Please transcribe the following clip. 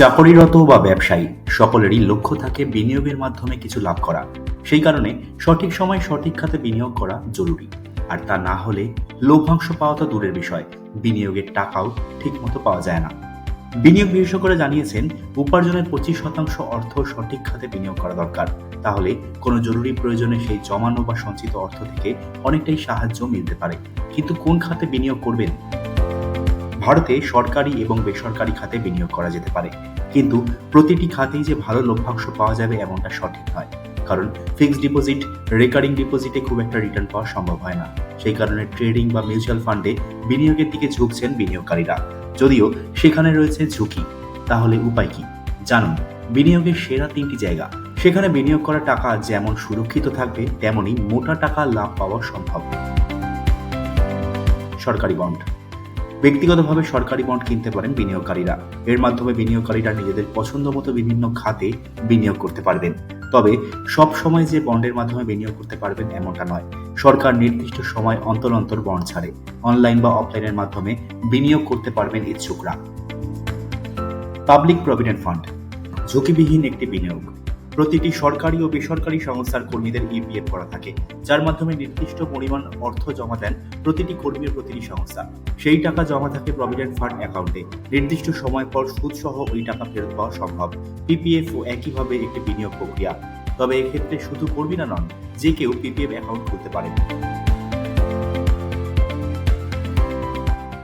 চাকরিরত বা ব্যবসায়ী, সকলেরই লক্ষ্য থাকে বিনিয়োগের মাধ্যমে কিছু লাভ করা। সেই কারণে সঠিক সময় সঠিক খাতে বিনিয়োগ করা জরুরি। আর তা না হলে লভ্যাংশ পাওয়া তো দূরের বিষয়, বিনিয়োগের টাকাও ঠিকমতো পাওয়া যায় না। বিনিয়োগ বিশেষজ্ঞরা জানিয়েছেন, উপার্জনের পঁচিশ শতাংশ অর্থ সঠিক খাতে বিনিয়োগ করা দরকার। তাহলে কোনো জরুরি প্রয়োজনে সেই জমানো বা সঞ্চিত অর্থ থেকে অনেকটাই সাহায্য মিলতে পারে। কিন্তু কোন খাতে বিনিয়োগ করবেন ভারতে সরকারি এবং বেসরকারি খাতে বিনিয়োগ করা যেতে পারে। কিন্তু প্রতিটি খাতেই যে ভালো লভ্যাংশ পাওয়া যাবে এমনটা সঠিক নয়। কারণ ফিক্সড ডিপোজিট, রেকারিং ডিপোজিটে খুব একটা রিটার্ন পাওয়া সম্ভব হয় না। সেই কারণে ট্রেডিং বা মিউচুয়াল ফান্ডে বিনিয়োগের দিকে ঝুঁকছেন বিনিয়োগকারীরা। যদিও সেখানে রয়েছে ঝুঁকি, তাহলে উপায় কি? জানুন, বিনিয়োগের সেরা তিনটি জায়গা। সেখানে বিনিয়োগ করা টাকা যেমন সুরক্ষিত থাকবে, তেমনি মোটা টাকা লাভ পাওয়া সম্ভব। সরকারি বন্ড। ব্যক্তিগতভাবে সরকারি বন্ড কিনতে পারেন বিনিয়োগকারীরা। এর মাধ্যমে বিনিয়োগকারীরা নিজেদের পছন্দ মতো বিভিন্ন খাতে বিনিয়োগ করতে পারবেন। তবে সব সময় যে বন্ডের মাধ্যমে বিনিয়োগ করতে পারবেন এমনটা নয়। সরকার নির্দিষ্ট সময় অন্তর অন্তর বন্ড ছাড়ে। অনলাইন বা অফলাইনের মাধ্যমে বিনিয়োগ করতে পারবেন ইচ্ছুকরা। পাবলিক প্রভিডেন্ট ফান্ড, ঝুঁকিবিহীন একটি বিনিয়োগ। প্রতিটি সরকারি ও বেসরকারি সংস্থার কর্মীদের ইপিএফ করা থাকে, যার মাধ্যমে নির্দিষ্ট পরিমাণ অর্থ জমা দেন প্রতিটি কর্মীর প্রতিটি সংস্থা। সেই টাকা জমা থাকে প্রভিডেন্ট ফান্ড অ্যাকাউন্টে নির্দিষ্ট সময় পর সুদ সহ ওই টাকা ফেরত পাওয়া সম্ভব। পিপিএফ ও একইভাবে একটি বিনিয়োগ প্রক্রিয়া। তবে এক্ষেত্রে শুধু কর্মীরা নন, যে কেউ পিপিএফ অ্যাকাউন্ট খুলতে পারেন।